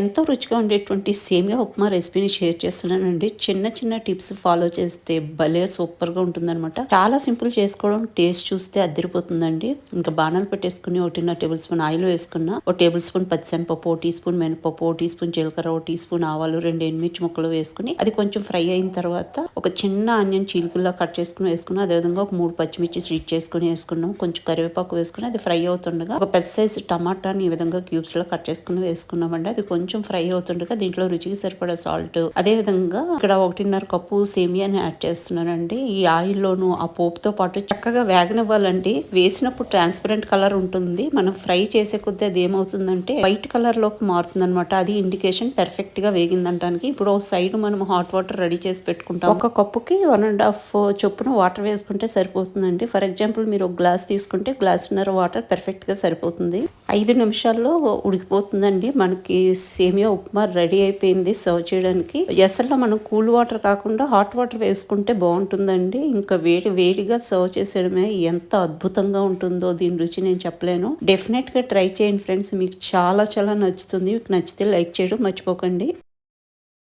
ఎంతో రుచిగా ఉండేటువంటి సేమియా ఉప్మా రెసిపీని షేర్ చేస్తున్నానండి. చిన్న చిన్న టిప్స్ ఫాలో చేస్తే భలే సూపర్గా ఉంటుందన్నమాట. చాలా సింపుల్ చేసుకోవడం టేస్ట్ చూస్తే అద్దరిపోతుందండి. ఇంకా బాణాలు పెట్టేసుకుని ఒకటిన్నర టేబుల్ స్పూన్ ఆయిల్ వేసుకున్న ఒక టేబుల్ స్పూన్ పచ్చిశనపప్పు ఒక టీ స్పూన్ మినపప్పు ఒక టీ స్పూన్ జీలకర్ర ఒక టీ స్పూన్ ఆవాలు రెండు ఎండుమిర్చి ముక్కలు వేసుకుని అది కొంచెం ఫ్రై అయిన తర్వాత ఒక చిన్న ఆనియన్ చీలికల్లా కట్ చేసుకుని వేసుకున్నాం అదేవిధంగా ఒక మూడు పచ్చిమిర్చి స్ట్రీట్ చేసుకుని వేసుకున్నాం. కొంచెం కరివేపాకు వేసుకుని అది ఫ్రై అవుతుండగా ఒక పెద్ద సైజ్ టమాటాని ఈ విధంగా క్యూబ్స్లో కట్ చేసుకుని వేసుకున్నామండి. అది కొంచెం కొంచెం ఫ్రై అవుతుండగా దీంట్లో రుచికి సరిపడా సాల్ట్. అదే విధంగా ఇక్కడ ఒకటిన్నర కప్పు సేమియాని యాడ్ చేస్తున్నానండి. ఈ ఆయిల్లోను ఆ పోపుతో పాటు చక్కగా వేగనివ్వాలండి. వేసినప్పుడు ట్రాన్స్పరెంట్ కలర్ ఉంటుంది. మనం ఫ్రై చేసే కొద్దీ అది ఏమవుతుందంటే వైట్ కలర్లోకి మారుతుంది అనమాట అది ఇండికేషన్ పర్ఫెక్ట్గా వేగిందంటానికి. ఇప్పుడు ఒక సైడ్ మనం హాట్ వాటర్ రెడీ చేసి పెట్టుకుంటాం. ఒక కప్పుకి వన్ అండ్ హాఫ్ చొప్పున వాటర్ వేసుకుంటే సరిపోతుందండి. ఫర్ ఎగ్జాంపుల్ మీరు ఒక గ్లాస్ తీసుకుంటే గ్లాసున్నర వాటర్ పర్ఫెక్ట్గా సరిపోతుంది. ఐదు నిమిషాల్లో ఉడికిపోతుందండి. మనకి సేమియా ఉప్మా రెడీ అయిపోయింది సర్వ్ చేయడానికి. ఎసల్లో మనం కూల్ వాటర్ కాకుండా హాట్ వాటర్ వేసుకుంటే బాగుంటుందండి. ఇంకా వేడి వేడిగా సర్వ్ చేసేయడమే ఎంత అద్భుతంగా ఉంటుందో దీని రుచి నేను చెప్పలేను. డెఫినెట్గా ట్రై చేయండి ఫ్రెండ్స్. మీకు చాలా చాలా నచ్చుతుంది. మీకు నచ్చితే లైక్ చేయడం మర్చిపోకండి.